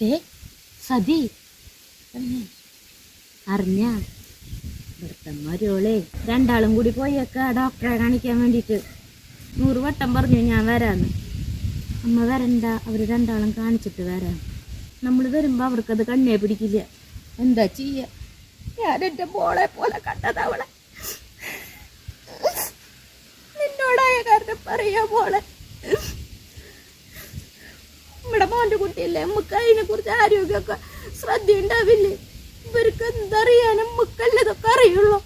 ഏ സതി. അറിഞ്ഞ? ഇവിടുത്തെ മരോളെ രണ്ടാളും കൂടി പോയേക്ക ഡോക്ടറെ കാണിക്കാൻ വേണ്ടിയിട്ട്. നൂറ് വട്ടം പറഞ്ഞു ഞാൻ വരാന്ന്. അമ്മ വരണ്ട അവർ രണ്ടാളും കാണിച്ചിട്ട് വരാം. നമ്മൾ വരുമ്പോൾ അവർക്കത് കണ്ണേ പിടിക്കില്ല. എന്താ ചെയ്യ? ഞാൻ എന്റെ മോളെ പോലെ കണ്ടത് അവളെ. നിന്നോടായ കാരണം പറയാ മോളെ നമ്മുടെ മോന്റെ കുട്ടിയല്ലേ? നമുക്ക് അതിനെ കുറിച്ച് ആരോഗ്യമൊക്കെ ശ്രദ്ധ ഉണ്ടാവില്ലേ ഇവർക്ക് എന്തറിയാൻ നമുക്കല്ലേ ഇതൊക്കെ അറിയുള്ളൂ.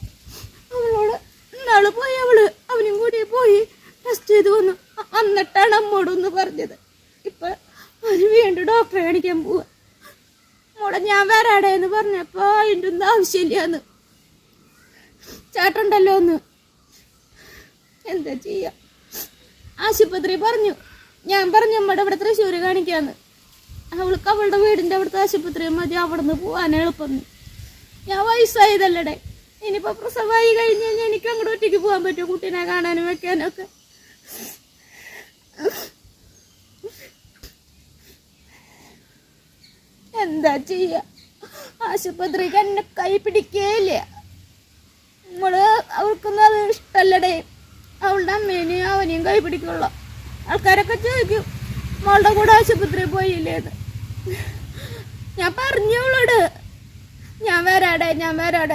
അവളോട് ഇന്നാൾ പോയി അവൾ അവനും കൂടി പോയി ടെസ്റ്റ് ചെയ്ത് വന്നു. എന്നിട്ടാണ് അമ്മോടൊന്ന് പറഞ്ഞത്. ഇപ്പൊ അവർ വീണ്ടും ഡോക്ടറെ കാണിക്കാൻ പോവാ. മോളെ ഞാൻ വരാടേ എന്ന് പറഞ്ഞപ്പോ അതിന്റെ ഒന്നും ആവശ്യമില്ലാന്ന് ചേട്ടണ്ടല്ലോ ഒന്ന് എന്താ ചെയ്യാ? ആശുപത്രി പറഞ്ഞു. ഞാൻ പറഞ്ഞു നമ്മുടെ ഇവിടെ തൃശ്ശൂര് കാണിക്കാന്ന്. അവൾക്ക് അവളുടെ വീടിന്റെ അവിടുത്തെ ആശുപത്രി മതി അവിടുന്ന് പോകാൻ എളുപ്പം. ഞാൻ വയസ്സായതല്ലടേ. ഇനിയിപ്പോൾ പ്രസവമായി കഴിഞ്ഞ് കഴിഞ്ഞാൽ എനിക്ക് അങ്ങോട്ട് ഒറ്റയ്ക്ക് പോകാൻ പറ്റുമോ? കുട്ടീനെ കാണാനും വെക്കാനും ഒക്കെ. എന്താ ചെയ്യ? ആശുപത്രിക്ക് എന്നെ കൈ പിടിക്കേയില്ല. നമ്മൾ അവൾക്കൊന്നും അത് ഇഷ്ടല്ലടേ. അവളുടെ അമ്മേനെയും അവനെയും കൈ പിടിക്കുള്ളൂ. ആൾക്കാരൊക്കെ ചോദിക്കും മോളുടെ കൂടെ ആശുപത്രിയിൽ പോയില്ലേന്ന്. ഞാൻ പറഞ്ഞോളോട്. ഞാൻ വരാടെ ഞാൻ വരാടെ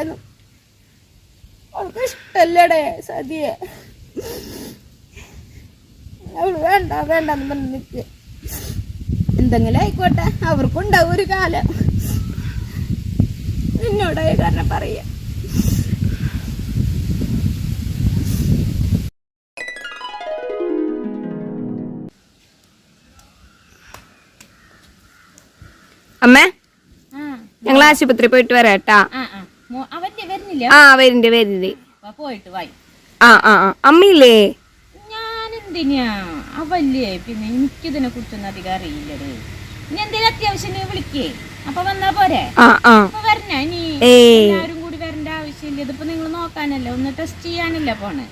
അവൾക്ക് സതിയെ. അവൾ വേണ്ട വേണ്ടെന്ന് പറഞ്ഞ് എന്തെങ്കിലും ആയിക്കോട്ടെ അവർക്കുണ്ടാവും ഒരു കാലം. നിന്നോടായ കാരണം പറയാ. അമ്മേ? ഞങ്ങൾ ആശുപത്രി പോയിട്ട് വരാട്ടാ. ആ വരുന്നുണ്ട് വരുന്നുണ്ട് പോയിട്ട് വായി ആ ആ ആ. അമ്മയില്ലേ? ഞാൻ എന്തിനാ അവല്ലേ. പിന്നെ എനിക്കിതിനെ കുറിച്ചൊന്നും അധികം അറിയില്ലടേ. ഇനി എന്തെങ്കിലും അത്യാവശ്യം വിളിക്കേ. അപ്പൊ വന്നാ പോരെ? വരണ. ഇനി എല്ലാരും കൂടി വരേണ്ട ആവശ്യമില്ല. ഇതിപ്പോ നിങ്ങൾ നോക്കാനല്ലേ. ഒന്ന് ടെസ്റ്റ് ചെയ്യാനല്ലേ പോണേ.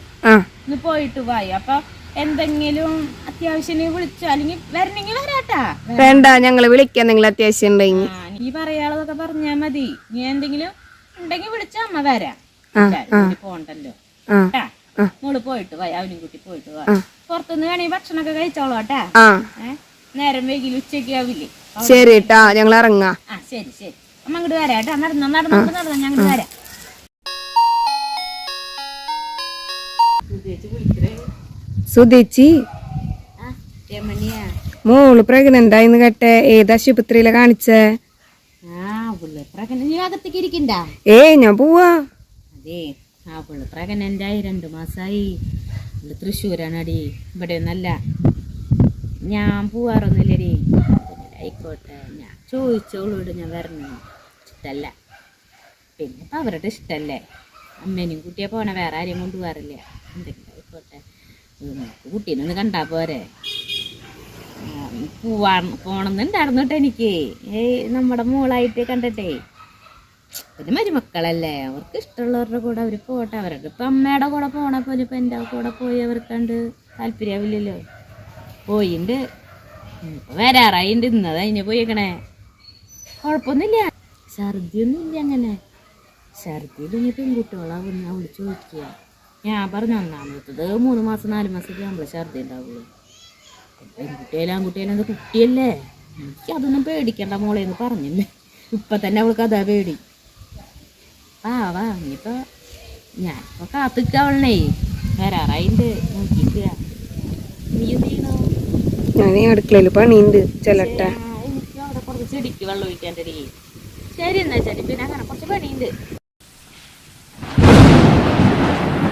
ഒന്ന് പോയിട്ട് വായി അപ്പൊ എന്തെങ്കിലും അത്യാവശ്യം വിളിച്ചോ? അല്ലെങ്കിൽ വരണെങ്കിൽ വരാട്ടാ. വേണ്ട ഞങ്ങൾ വിളിക്കാം. നിങ്ങൾ അത്യാവശ്യം ഉണ്ടെങ്കിൽ. നീ പറയാനുള്ളതൊക്കെ പറഞ്ഞാ മതി. നീ എന്തെങ്കിലും ഉണ്ടെങ്കിൽ വിളിച്ചാ അമ്മ വരാം. പോണ്ടല്ലോ. ആ ട്ടാ. മോൾ പോയിട്ട് വാ അവനും കുട്ടി പോയിട്ട് വാ. പുറത്തുനിന്ന് വേണമെങ്കിൽ ഭക്ഷണമൊക്കെ കഴിച്ചോളൂ കേട്ടാ. ആ. നേരം വൈകി ഉച്ചയ്ക്ക് ആവില്ലേ? ശരി ട്ടാ ഞങ്ങൾ ഇറങ്ങാ. ആ ശരി ശരി. അമ്മ അങ്ങോട്ട് വരാം കേട്ടാ. നടന്നോ നടന്നോ നടന്നോ ഞങ്ങൾ അങ്ങോട്ട് വരാം. സുധേച്ചി. മോൾ പ്രഗ്നന്റ് ആയിന്ന് കേട്ടെ. ഏത് ആശുപത്രിയിലെ കാണിച്ചേ? ഏയ് ഞാൻ പോവാ. അതെ ആ പുള്ളി പ്രഗ്നന്റ് ആയി രണ്ടു മാസായി. തൃശ്ശൂരാണ് അടി ഇവിടെ ഒന്നല്ല ഞാൻ പോവാറൊന്നുമില്ലടി. ആയിക്കോട്ടെ. ഞാൻ ചോദിച്ചോളോട് ഞാൻ വരണം. ഇഷ്ടല്ല. പിന്നെ ഇപ്പം അവരുടെ ഇഷ്ടല്ലേ. അമ്മേനെയും കുട്ടിയെ പോണ വേറെ ആരെയും കൊണ്ടുപോകാറില്ല. എന്തെങ്കിലും ആയിക്കോട്ടെ. കുട്ടീനെ കണ്ടാ പോരെ. പോവാ പോണമെന്നുണ്ടായിരുന്നു കേട്ടോ എനിക്ക്. ഏയ് നമ്മുടെ മോളായിട്ട് കണ്ടിട്ടേ. പിന്നെ മരുമക്കളല്ലേ അവർക്ക് ഇഷ്ടമുള്ളവരുടെ കൂടെ അവർ പോട്ടെ. അവരുടെ ഇപ്പം അമ്മയുടെ കൂടെ പോണ പോലെ ഇപ്പം എന്റെ കൂടെ പോയി അവർക്ക് കണ്ട് താല്പര്യമാവില്ലല്ലോ പോയിണ്ട് വരാറായിണ്ട്. ഇന്നത് അതിന് പോയേക്കണേ. കുഴപ്പമൊന്നുമില്ല. ഛർദിയൊന്നുമില്ല അങ്ങനെ. ഛർദിയിൽ ഇനി പെൺകുട്ടികളാവുന്ന വിളിച്ചു ചോദിക്കുക. ഞാൻ പറഞ്ഞു ഒന്നാമത്തത് മൂന്ന് മാസം നാല് മാസത്തേക്ക് നമ്മളെ ഛർദി ഉണ്ടാവുള്ളൂ. പെൺകുട്ടിയാലും ആൺകുട്ടിയാലും അത് കുട്ടിയല്ലേ? എനിക്ക് അതൊന്നും പേടിക്കണ്ട മോളെ എന്ന് പറഞ്ഞില്ലേ. ഇപ്പൊ തന്നെ അവൾക്ക് അതാ പേടി. ആ വാ ഇനിയിപ്പോ ഞാനിപ്പോ കാത്തിക്കാവളണേ വരാറായിണ്ട്. നോക്കിക്കുക നീ എന്ത് ചെയ്യണോ? ഞാൻ ഇപ്പൊ അടുക്കളയിൽ പണിയുണ്ട്. നോക്കിട്ട് എനിക്ക് അവിടെ കുറച്ച് ചെടിക്ക് വെള്ളം ഒഴിക്കാന്റെ ശരി എന്നാ ശരി. പിന്നെ അങ്ങനെ കുറച്ച് പണിയുണ്ട്.